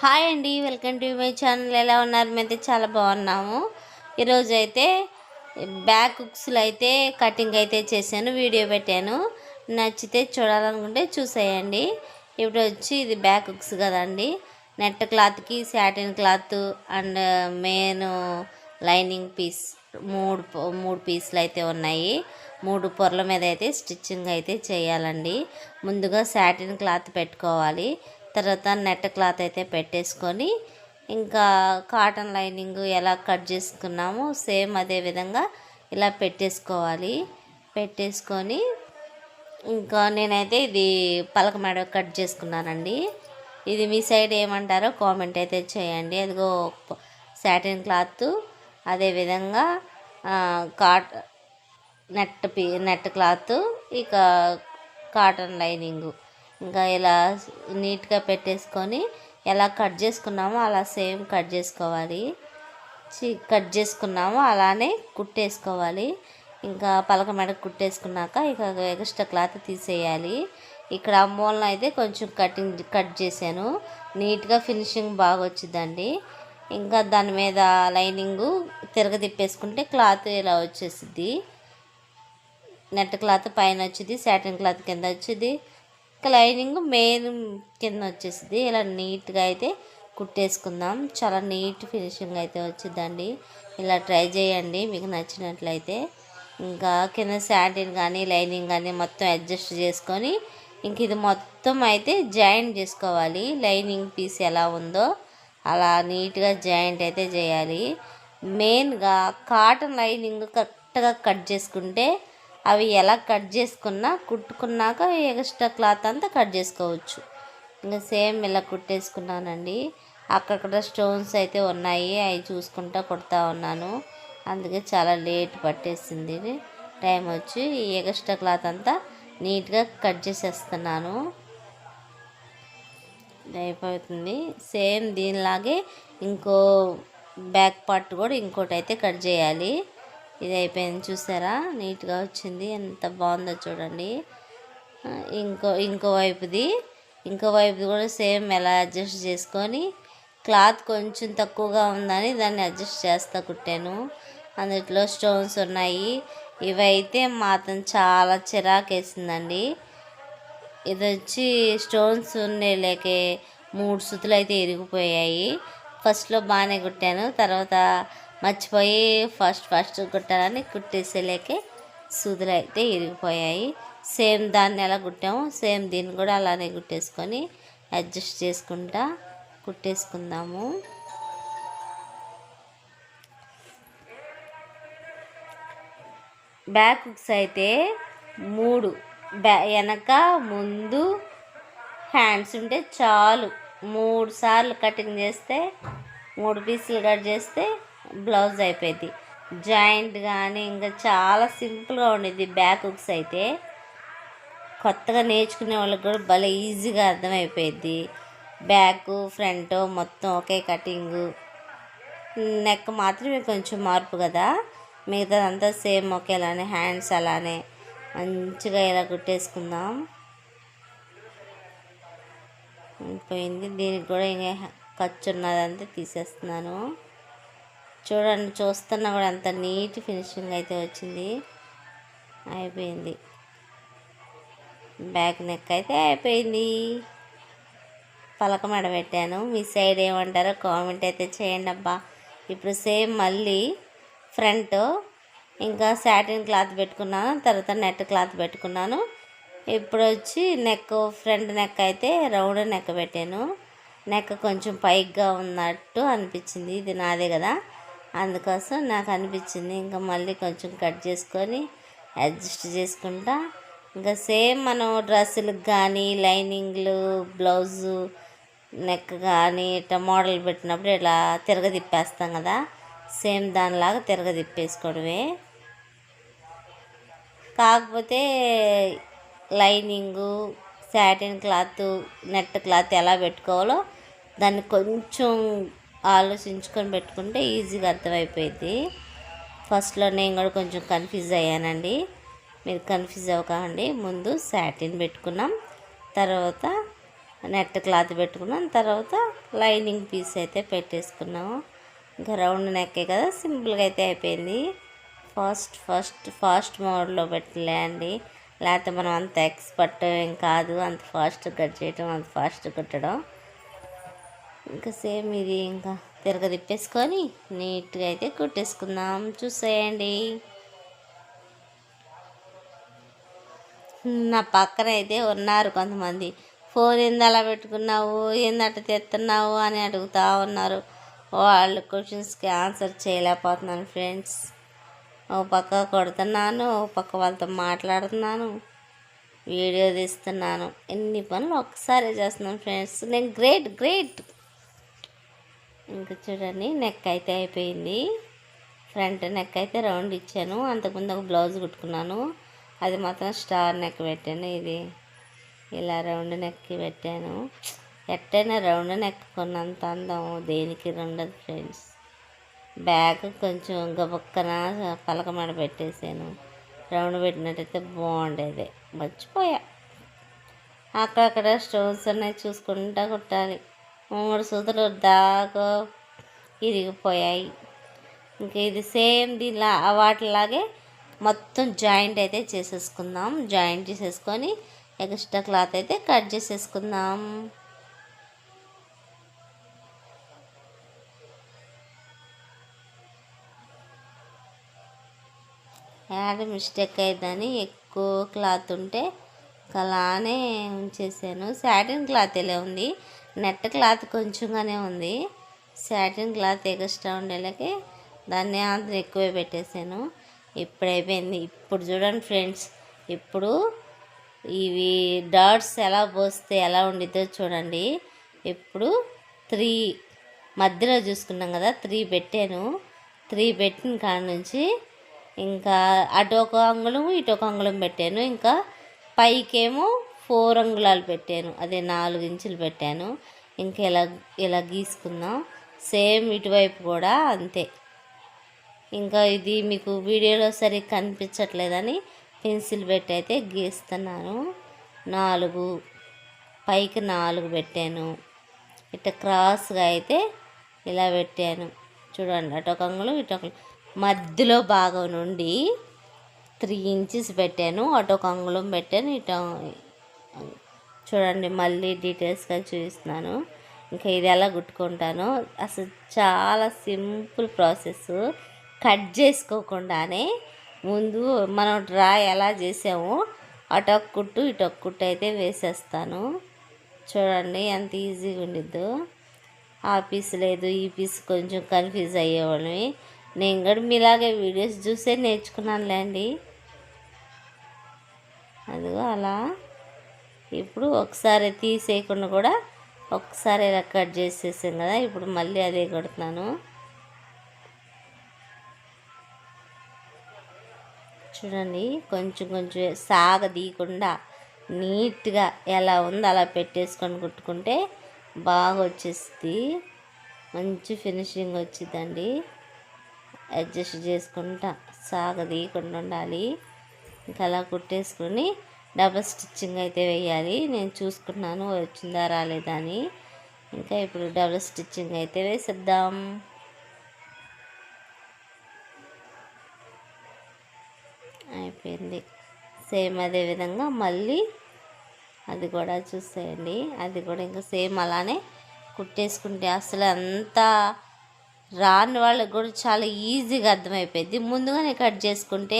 Hi అండి welcome to my channel. ఎలా ఉన్నారు? మేమైతే చాలా బాగున్నాము. ఈరోజు అయితే బ్యాక్ హుక్స్లు అయితే కటింగ్ అయితే చేశాను వీడియో పెట్టాను. నచ్చితే చూడాలనుకుంటే చూసేయండి. ఇప్పుడు వచ్చి ఇది బ్యాక్ హుక్స్ కదండి. నెట్ క్లాత్కి satin cloth and main lining piece మూడు మూడు పీసులు అయితే ఉన్నాయి. మూడు పొరల మీద అయితే స్టిచ్చింగ్ అయితే చేయాలండి. ముందుగా శాటిన్ క్లాత్ పెట్టుకోవాలి. తర్వాత నెట్ క్లాత్ అయితే పెట్టేసుకొని ఇంకా కాటన్ లైనింగ్ ఎలా కట్ చేసుకున్నామో సేమ్ అదే విధంగా ఇలా పెట్టేసుకోవాలి. పెట్టేసుకొని ఇంకా నేనైతే ఇది పలక మెడ కట్ చేసుకున్నానండి. ఇది మీ సైడ్ ఏమంటారో కామెంట్ అయితే చేయండి. అదిగో శాటిన్ క్లాత్ అదేవిధంగా కాట్ నెట్ పీ నెట్ క్లాత్ ఇక కాటన్ లైనింగు. ఇంకా ఇలా నీట్గా పెట్టేసుకొని ఎలా కట్ చేసుకున్నామో అలా సేమ్ కట్ చేసుకోవాలి. కట్ చేసుకున్నామో అలానే కుట్టేసుకోవాలి. ఇంకా పలక మెడ కుట్టేసుకున్నాక ఇక ఎక్స్ట్రా క్లాత్ తీసేయాలి. ఇక్కడ అమ్మోళ్ళ అయితే కొంచెం కటింగ్ కట్ చేశాను. నీట్గా ఫినిషింగ్ బాగా వచ్చిందండి ఇంకా దాని మీద లైనింగు తిరగదిప్పేసుకుంటే క్లాత్ ఇలా వచ్చేసిద్ది. నెట్ క్లాత్ పైన వచ్చింది సాటిన్ క్లాత్ కింద వచ్చింది లైనింగ్ మెయిన్ కింద వచ్చేసింది ఇలా నీట్గా అయితే కుట్టేసుకుందాం. చాలా నీట్ ఫినిషింగ్ అయితే వచ్చిందండి. ఇలా ట్రై చేయండి. మీకు నచ్చినట్లయితే ఇంకా కింద సాటిన్ కానీ లైనింగ్ కానీ మొత్తం అడ్జస్ట్ చేసుకొని ఇంక ఇది మొత్తం అయితే జాయింట్ చేసుకోవాలి. లైనింగ్ పీస్ ఎలా ఉందో అలా నీట్గా జాయింట్ అయితే చేయాలి. మెయిన్గా కాటన్ లైనింగ్ కరెక్ట్గా కట్ చేసుకుంటే అవి ఎలా కట్ చేసుకున్నా కుట్టుకున్నాక ఎక్స్ట్రా క్లాత్ అంతా కట్ చేసుకోవచ్చు. ఇంకా సేమ్ ఇలా కుట్టేసుకున్నానండి. అక్కడక్కడ స్టోన్స్ అయితే ఉన్నాయి అవి చూసుకుంటా కుడతా ఉన్నాను. అందుకే చాలా లేట్ పట్టేసింది టైం వచ్చి ఈ ఎక్స్ట్రా క్లాత్ అంతా నీట్గా కట్ చేసేస్తున్నాను. అయిపోతుంది. సేమ్ దీనిలాగే ఇంకో బ్యాక్ పార్ట్ కూడా ఇంకోటి అయితే కట్ చేయాలి. ఇది అయిపోయింది చూసారా? నీట్గా వచ్చింది. ఎంత బాగుందో చూడండి. ఇంకో ఇంకో వైపుది. ఇంకో వైపుది కూడా సేమ్ ఎలా అడ్జస్ట్ చేసుకొని క్లాత్ కొంచెం తక్కువగా ఉందని దాన్ని అడ్జస్ట్ చేస్తా కుట్టాను. అందులో స్టోన్స్ ఉన్నాయి. ఇవైతే మాత్రం చాలా చిరాకేసిందండి. ఇది వచ్చి స్టోన్స్ ఉన్నాయి లేకే మూడు సుతులు అయితే ఇరిగిపోయాయి. ఫస్ట్లో బాగానే కుట్టాను. తర్వాత మర్చిపోయి ఫస్ట్ ఫస్ట్ కుట్టాలని కుట్టేసేలేకే సూదులు అయితే ఇరిగిపోయాయి. సేమ్ దాన్ని ఎలా కుట్టాము సేమ్ దీన్ని కూడా అలానే కుట్టేసుకొని అడ్జస్ట్ చేసుకుంటా కుట్టేసుకుందాము. బ్యాక్ హుక్స్ అయితే మూడు బ్యా వెనక ముందు హ్యాండ్స్ ఉంటే చాలు. మూడు సార్లు కటింగ్ చేస్తే మూడు పీసులు కట్ చేస్తే బ్లౌజ్ అయిపోయింది. జాయింట్ కానీ ఇంకా చాలా సింపుల్గా ఉండేది బ్యాక్ హుక్స్ అయితే. కొత్తగా నేర్చుకునే వాళ్ళకి కూడా భలే ఈజీగా అర్థమైపోయింది బ్యాక్ ఫ్రంట్ మొత్తం ఒకే కటింగు. నెక్ మాత్రమే కొంచెం మార్పు కదా. మిగతాదంతా సేమ్ ఒకేలానే హ్యాండ్స్ అలానే. మంచిగా ఇలా కుట్టేసుకుందాం. అయిపోయింది. దీనికి కూడా ఇంకా ఖర్చు ఉన్నదంతా తీసేస్తున్నాను. చూడండి చూస్తున్నా కూడా అంత నీట్ ఫినిషింగ్ అయితే వచ్చింది. అయిపోయింది. బ్యాక్ నెక్ అయితే అయిపోయింది. పలక మెడ పెట్టాను. మీ సైడ్ ఏమంటారో కామెంట్ అయితే చేయండి అబ్బా. ఇప్పుడు సేమ్ మళ్ళీ ఫ్రంట్ ఇంకా సాటిన్ క్లాత్ పెట్టుకున్నాను తర్వాత నెట్ క్లాత్ పెట్టుకున్నాను. ఇప్పుడు వచ్చి నెక్ ఫ్రంట్ నెక్ అయితే రౌండ్ నెక్ పెట్టాను. నెక్ కొంచెం పైగా ఉన్నట్టు అనిపించింది. ఇది నాదే కదా. అందుకోసం నాకు అనిపించింది ఇంకా మళ్ళీ కొంచెం కట్ చేసుకొని అడ్జస్ట్ చేసుకుంటా. ఇంకా సేమ్ మనం డ్రెస్సులకు కానీ లైనింగ్లు బ్లౌజు నెక్ కానీ ఇట్లా మోడల్ పెట్టినప్పుడు ఇట్లా తిరగదిప్పేస్తాం కదా సేమ్ దానిలాగా తిరగదిప్పేసుకోవడమే కాకపోతే lining satin cloth net cloth ఎలా పెట్టుకోవాలో దాన్ని కొంచెం ఆలోచించుకొని పెట్టుకుంటే ఈజీగా అర్థమైపోయింది. ఫస్ట్లో నేను కూడా కొంచెం కన్ఫ్యూజ్ అయ్యానండి. మీరు కన్ఫ్యూజ్ అవ్వకండి. ముందు శాటిన్ పెట్టుకున్నాం. తర్వాత నెట్ క్లాత్ పెట్టుకున్నాం. తర్వాత లైనింగ్ పీస్ అయితే పెట్టేసుకున్నాము. ఇంకా రౌండ్ నెక్కే కదా సింపుల్గా అయితే అయిపోయింది. ఫాస్ట్ ఫస్ట్ ఫాస్ట్ మోడ్లో పెట్టలే అండి. లేకపోతే మనం అంత ఎక్స్పర్ట్ ఏం కాదు. అంత ఫాస్ట్ కట్ చేయటం అంత ఫాస్ట్ కుట్టడం. ఇంకా సేమ్ ఇది ఇంకా తిరగ తిప్పేసుకొని నీట్గా అయితే కుట్టేసుకుందాం. చూసేయండి. నా పక్కన అయితే ఉన్నారు కొంతమంది. ఫోన్ ఏంది అలా పెట్టుకున్నావు? ఏందట తెస్తున్నావు అని అడుగుతూ ఉన్నారు. వాళ్ళ క్వశ్చన్స్కి ఆన్సర్ చేయలేకపోతున్నాను ఫ్రెండ్స్. ఓ పక్క కొడుతున్నాను ఓ పక్క వాళ్ళతో మాట్లాడుతున్నాను వీడియో తీస్తున్నాను. ఎన్ని పనులు ఒక్కసారి చేస్తున్నాను ఫ్రెండ్స్. నేను గ్రేట్ గ్రేట్. ఇంకా చూడండి నెక్ అయితే అయిపోయింది. ఫ్రంట్ నెక్ అయితే రౌండ్ ఇచ్చాను. అంతకుముందు ఒక బ్లౌజ్ కుట్టుకున్నాను. అది మాత్రం స్టార్ నెక్ పెట్టాను ఇది. ఇలా రౌండ్ నెక్కి పెట్టాను. ఎట్టైనా రౌండ్ నెక్ కొన్నంత అందం దేనికి రెండదు ఫ్రెండ్స్ బ్యాగ్ కొంచెం గబక్కన పలకమడ పెట్టేసాను. రౌండ్ పెట్టినట్టయితే బాగుండేది. మర్చిపోయా. అక్కడక్కడ స్టోన్స్ ఉన్నాయి చూసుకుంటా కుట్టాలి. మూడు సూదులు దాకా ఇరిగిపోయాయి. ఇంకా ఇది సేమ్ దీనిలా వాటిలాగే మొత్తం జాయింట్ అయితే చేసేసుకుందాం. జాయింట్ చేసేసుకొని ఎక్స్ట్రా క్లాత్ అయితే కట్ చేసేసుకుందాం. యాడ్ మిస్టేక్ అయిందని ఎక్కువ క్లాత్ ఉంటే అలానే ఉంచేసాను. సాటిన్ క్లాత్ ఇలా ఉంది? నెట్ క్లాత్ కొంచెంగానే ఉంది. శాటిన్ క్లాత్ ఎక్స్ట్రా ఉండేలాకి దాన్ని అంత ఎక్కువే పెట్టేశాను. ఇప్పుడు అయిపోయింది. ఇప్పుడు చూడండి ఫ్రెండ్స్ ఇప్పుడు ఇవి డాట్స్ ఎలా పోస్తే ఎలా ఉండిద్దో చూడండి. ఇప్పుడు త్రీ మధ్యలో చూసుకున్నాం కదా త్రీ పెట్టాను. త్రీ పెట్టిన కాడ నుంచి ఇంకా అటు ఒక అంగుళం ఇటు ఒక అంగుళం పెట్టాను. ఇంకా పైకేమో ఫోర్ అంగుళాలు పెట్టాను. అదే నాలుగు ఇంచులు పెట్టాను. ఇంకా ఇలా ఇలా గీసుకుందాం. సేమ్ ఇటువైపు కూడా అంతే. ఇంకా ఇది మీకు వీడియోలో సరిగ్గా కనిపించట్లేదని పెన్సిల్ పెట్టి అయితే గీస్తున్నాను. నాలుగు పైకి నాలుగు పెట్టాను. ఇట్ట క్రాస్గా అయితే ఇలా పెట్టాను. చూడండి అటు ఒక అంగుళం ఇటు ఒక మధ్యలో భాగం నుండి త్రీ ఇంచెస్ పెట్టాను. అటు ఒక అంగుళం పెట్టాను ఇటు చూడండి మళ్ళీ డీటెయిల్స్గా చూపిస్తున్నాను. ఇంకా ఇది ఎలా కుట్టుకుంటాను అసలు చాలా సింపుల్ ప్రాసెస్. కట్ చేసుకోకుండానే ముందు మనం డ్రా ఎలా చేసామో అటొక్క కుట్టు ఇటొక్క కుట్టు అయితే వేసేస్తాను. చూడండి ఎంత ఈజీగా ఉండిద్దో. ఆ పీస్ లేదు ఈ పీస్ కొంచెం కన్ఫ్యూజ్ అయ్యేవాళ్ళని నేను కూడా మీలాగే వీడియోస్ చూసే నేర్చుకున్నానులేండి. అదిగో అలా. ఇప్పుడు ఒకసారి తీసేయకుండా కూడా ఒకసారి ఇలా కట్ చేసేసాం కదా ఇప్పుడు మళ్ళీ అదే కొడుతున్నాను. చూడండి కొంచెం కొంచెం సాగదీయకుండా నీట్గా ఎలా ఉందో అలా పెట్టేసుకొని కుట్టుకుంటే బాగా వచ్చేస్తుంది మంచి ఫినిషింగ్ వచ్చిందండి అడ్జస్ట్ చేసుకుంటా సాగదీయకుండా ఉండాలి. ఇంకా అలా కుట్టేసుకొని డబల్ స్టిచ్చింగ్ అయితే వేయాలి. నేను చూసుకున్నాను వచ్చిందా రాలేదా అని. ఇంకా ఇప్పుడు డబల్ స్టిచ్చింగ్ అయితే వేసేద్దాం. అయిపోయింది. సేమ్ అదే విధంగా మళ్ళీ అది కూడా చూసేయండి. అది కూడా ఇంకా సేమ్ అలానే కుట్టేసుకుంటే అసలు అంత రాని వాళ్ళకి కూడా చాలా ఈజీగా అర్థమైపోయింది ముందుగానే కట్ చేసుకుంటే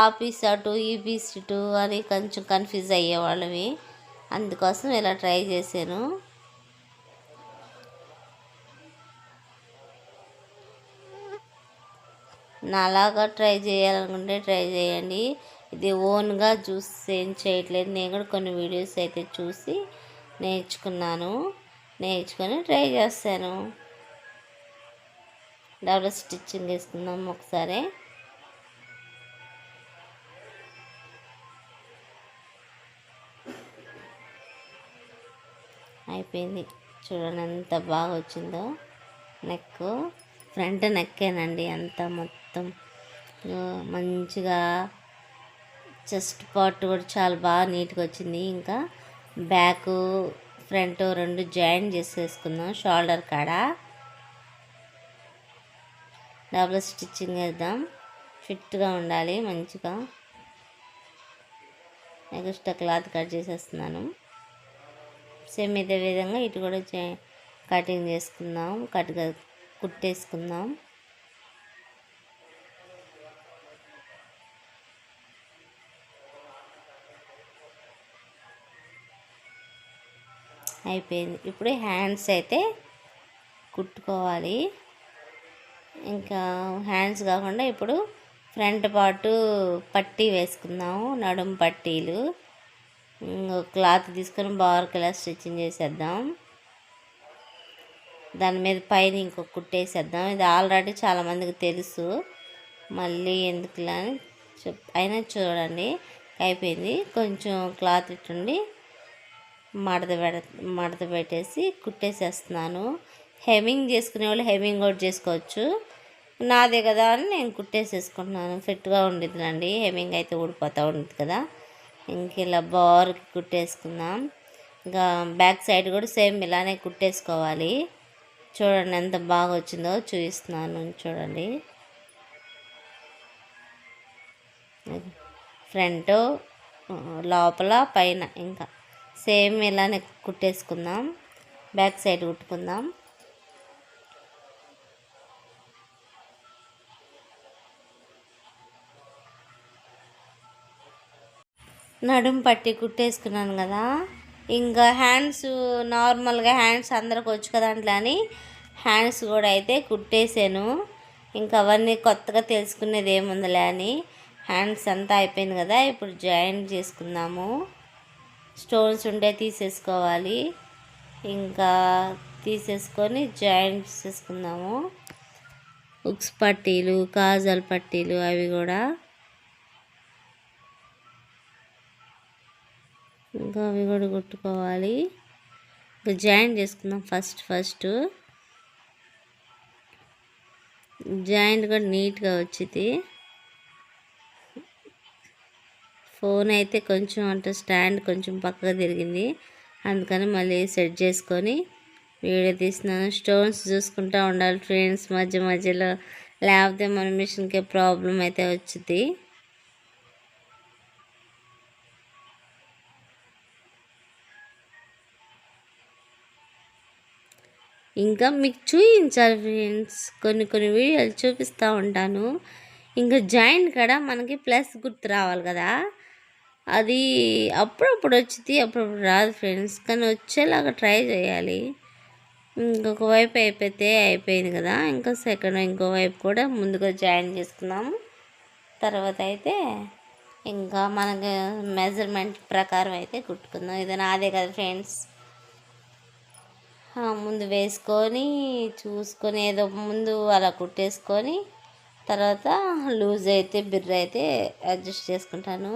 ఆ పీస్ అటు ఈ పీస్ ఇటు అని కొంచెం కన్ఫ్యూజ్ అయ్యేవాళ్ళవి అందుకోసం ఇలా ట్రై చేశాను. నాలాగా ట్రై చేయాలనుకుంటే ట్రై చేయండి. ఇది ఓన్గా చూసి ఏం చేయట్లేదు. నేను కూడా కొన్ని వీడియోస్ అయితే చూసి నేర్చుకున్నాను. నేర్చుకొని ట్రై చేస్తాను. డబుల్ స్టిచ్చింగ్ వేసుకుందాం ఒకసారి. అయిపోయింది. చూడండి ఎంత బాగా వచ్చిందో. నెక్ ఫ్రంట్ నెక్కేనండి అంత మొత్తం. మంచిగా చెస్ట్ పార్ట్ కూడా చాలా బాగా నీట్గా వచ్చింది. ఇంకా బ్యాక్ ఫ్రంట్ రెండు జాయిన్ చేసేసుకుందాం షోల్డర్ కాడ. డబుల్ స్టిచ్చింగ్ వేద్దాం ఫిట్గా ఉండాలి మంచిగా. ఎక్స్ట్రా క్లాత్ కట్ చేసేస్తున్నాను. సేమ్ ఇదే విధంగా ఇటు కూడా కటింగ్ చేసుకుందాం కట్ కుట్టేసుకుందాం. అయిపోయింది. ఇప్పుడు హ్యాండ్స్ అయితే కుట్టుకోవాలి. ఇంకా హ్యాండ్స్ కాకుండా ఇప్పుడు ఫ్రంట్ పార్టు పట్టీ వేసుకుందాము నడుం పట్టీలు. క్లాత్ తీసుకొని బార్కి ఇలా స్టిచ్చింగ్ చేసేద్దాం. దాని మీద పైన ఇంకొక కుట్టేసేద్దాం ఇది ఆల్రెడీ చాలామందికి తెలుసు. మళ్ళీ ఎందుకులా అని చెప్ అయినా చూడండి అయిపోయింది. కొంచెం క్లాత్ ఇట్టుండి మడత పెడ మడత పెట్టేసి కుట్టేసేస్తున్నాను. హెమింగ్ చేసుకునే వాళ్ళు హెమింగ్ కూడా చేసుకోవచ్చు. నాదే కదా అని నేను కుట్టేసేసుకుంటున్నాను. ఫిట్గా ఉండిద్దిలండి. హెమింగ్ అయితే ఊడిపోతూ ఉంటుంది కదా. ఇంక ఇలా బార్కి కుట్టేసుకుందాం. ఇంకా బ్యాక్ సైడ్ కూడా సేమ్ ఇలానే కుట్టేసుకోవాలి. చూడండి ఎంత బాగా వచ్చిందో చూపిస్తున్నాను చూడండి. ఫ్రంట్ లోపల పైన ఇంకా సేమ్ ఇలానే కుట్టేసుకుందాం. Back side కుట్టుకుందాం. నడుం పట్టి కుట్టేసుకున్నాను కదా. ఇంకా హ్యాండ్స్ నార్మల్గా హ్యాండ్స్ అందరికి వచ్చు కదా అట్లా అని హ్యాండ్స్ కూడా అయితే కుట్టేసాను ఇంకా అవన్నీ కొత్తగా తెలుసుకునేది ఏముందిలే అని హ్యాండ్స్ అంతా అయిపోయింది కదా ఇప్పుడు జాయిన్ చేసుకుందాము. స్టోన్స్ ఉండే తీసేసుకోవాలి. ఇంకా తీసేసుకొని జాయిన్ చేసుకుందాము. ఉక్స్ పట్టీలు కాజల్ పట్టీలు అవి కూడా. ఇంకా అవి కూడా కుట్టుకోవాలి. ఇంకా జాయిన్ చేసుకుందాం ఫస్ట్ ఫస్ట్. జాయింట్ కూడా నీట్గా వచ్చింది. ఫోన్ అయితే కొంచెం అంటే స్టాండ్ కొంచెం పక్కగా తిరిగింది. అందుకని మళ్ళీ సెట్ చేసుకొని వీడియో తీస్తున్నాను. స్టోన్స్ చూసుకుంటూ ఉండాలి ఫ్రెండ్స్. మధ్య మధ్యలో లేకపోతే మన మిషన్కి ప్రాబ్లం అయితే వచ్చింది ఇంకా మీకు చూపించాలి ఫ్రెండ్స్ కొన్ని కొన్ని వీడియోలు చూపిస్తూ ఉంటాను. ఇంకా జాయింట్ కాడ మనకి ప్లస్ గుర్తు రావాలి కదా. అది అప్పుడప్పుడు వచ్చింది అప్పుడప్పుడు రాదు ఫ్రెండ్స్ కానీ వచ్చేలాగా ట్రై చేయాలి. ఇంకొక వైపు అయిపోతే అయిపోయింది కదా. ఇంకా సెకండ్ ఇంకో వైపు కూడా ముందుగా జాయిన్ చేసుకున్నాము తర్వాత అయితే ఇంకా మనకి మెజర్మెంట్ ప్రకారం అయితే కుట్టుకుందాం. ఇది నాదే కదా ఫ్రెండ్స్ ముందు వేసుకొని చూసుకొని ఏదో ముందు అలా కుట్టేసుకొని తర్వాత లూజ్ అయితే బిర్ర అయితే అడ్జస్ట్ చేసుకుంటాను.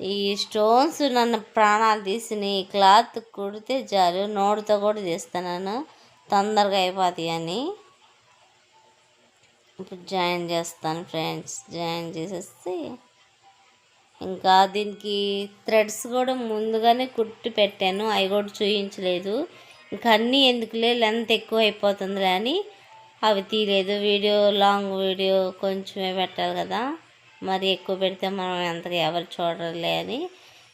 ఈ స్టోన్స్ నన్ను ప్రాణాలు తీసిన క్లాత్ కుడితే చాలు నోడుతో కూడా చేస్తాను తొందరగా అయిపోతాయి అని. ఇప్పుడు జాయిన్ చేస్తాను ఫ్రెండ్స్ జాయిన్ చేసేసి ఇంకా దీనికి థ్రెడ్స్ కూడా ముందుగానే కుట్టి పెట్టాను. అవి కూడా చూపించలేదు ఇంకా అన్నీ ఎందుకులే లెంత్ ఎక్కువ అయిపోతుందిలే అని అవి తీయలేదు. వీడియో లాంగ్ వీడియో కొంచెమే పెట్టాలి కదా. మరి ఎక్కువ పెడితే మనం ఎంతగా ఎవరు చూడలే అని.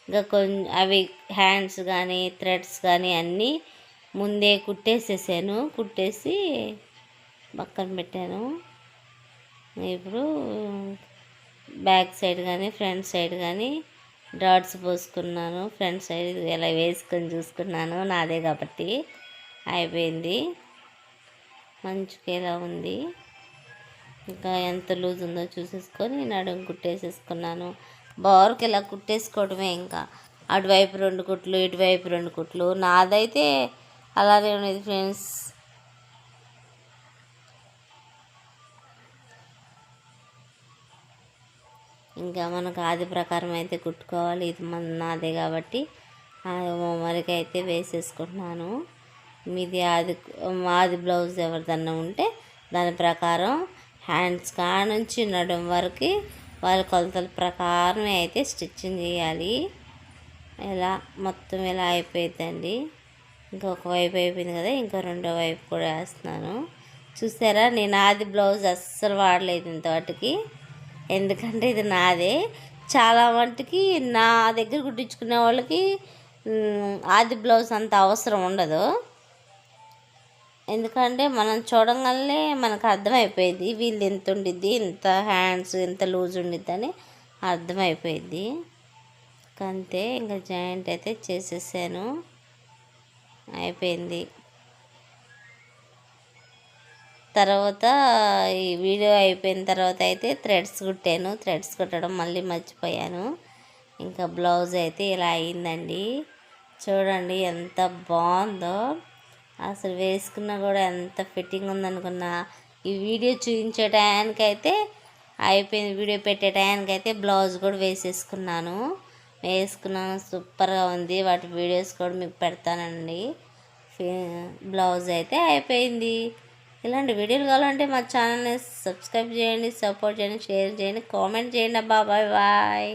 ఇంకా కొంచెం అవి హ్యాండ్స్ కానీ థ్రెడ్స్ కానీ అన్నీ ముందే కుట్టేసేసాను. కుట్టేసి పక్కన పెట్టాను. ఇప్పుడు బ్యాక్ సైడ్ కానీ ఫ్రంట్ సైడ్ కానీ డాట్స్ పోసుకున్నాను. ఫ్రంట్ సైడ్ ఇలా వేసుకొని చూసుకున్నాను నాదే కాబట్టి అయిపోయింది. మంచిగా ఇలా ఉంది? ఇంకా ఎంత లూజ్ ఉందో చూసేసుకొని నడుం కుట్టేసేసుకున్నాను. బార్కి ఇలా కుట్టేసుకోవడమే ఇంకా. అటువైపు రెండు కుట్లు ఇటువైపు రెండు కుట్లు. నాదైతే అలానే ఉండేది ఫ్రెండ్స్. ఇంకా మనకు ఆది ప్రకారం అయితే కుట్టుకోవాలి. ఇది మన నాదే కాబట్టి. మరికి అయితే వేసేసుకుంటున్నాను. మీది ఆది ఆది బ్లౌజ్ ఎవరిదన్నా ఉంటే దాని ప్రకారం హ్యాండ్స్ కాడ నుంచి నడుం వరకు వాళ్ళ కొలతల ప్రకారం అయితే స్టిచ్చింగ్ చేయాలి. ఇలా మొత్తం ఇలా అయిపోయిందండి ఇంకొక వైపు అయిపోయింది కదా ఇంకో రెండో వైపు కూడా వేస్తున్నాను. చూసారా? నేను ఆది బ్లౌజ్ అస్సలు వాడలేదు ఇంతవాటికి ఎందుకంటే ఇది నాదే. చాలా మట్టుకి నా దగ్గర కుట్టించుకునే వాళ్ళకి ఆది బ్లౌజ్ అంత అవసరం ఉండదు. ఎందుకంటే మనం చూడగానే మనకు అర్థమైపోయింది వీళ్ళు ఎంత ఉండిద్ది ఇంత హ్యాండ్స్ ఎంత లూజ్ ఉండిద్ది అని అర్థమైపోయింది. అంతే ఇంకా జాయింట్ అయితే చేసేసాను. అయిపోయింది. తర్వాత ఈ వీడియో అయిపోయిన తర్వాత అయితే థ్రెడ్స్ కుట్టాను. థ్రెడ్స్ కుట్టడం మళ్ళీ మర్చిపోయాను. ఇంకా బ్లౌజ్ అయితే ఇలా అయిందండి. చూడండి ఎంత బాగుందో. అసలు వేసుకున్నా కూడా ఎంత ఫిట్టింగ్ ఉందనుకున్నా. ఈ వీడియో చూపించే టయానికైతే అయిపోయింది వీడియో పెట్టే టయానికైతే బ్లౌజ్ కూడా వేసేసుకున్నాను. వేసుకున్నాను. సూపర్గా ఉంది. వాటి వీడియోస్ కూడా మీకు పెడతానండి. ఫి- బ్లౌజ్ అయితే అయిపోయింది. ఇలాంటి వీడియోలు కావాలంటే మా ఛానల్ని సబ్స్క్రైబ్ చేయండి సపోర్ట్ చేయండి షేర్ చేయండి కామెంట్ చేయండి. అబ్బా బాయ్ బాయ్.